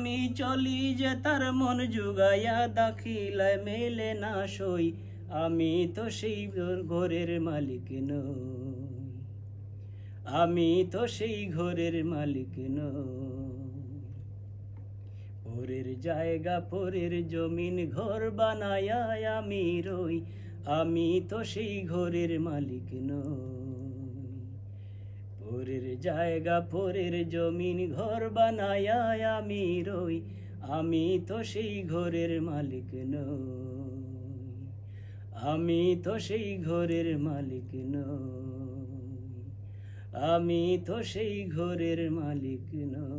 আমি চলি যে তার মন জুগায়া দাখিলায় মেলে না সই। আমি তো সেই ঘরের মালিক নই। আমি তো সেই ঘরের মালিক নই। পরের জায়গা, পরের জমিন ঘর বানায় আমি রই। আমি তো সেই ঘরের মালিক নই। পরের জায়গা পরের জমিন ঘর বানায় আমি রই। আমি তো সেই ঘরের মালিক নই। আমি তো সেই ঘরের মালিক নই। আমি তো সেই ঘরের মালিক নই।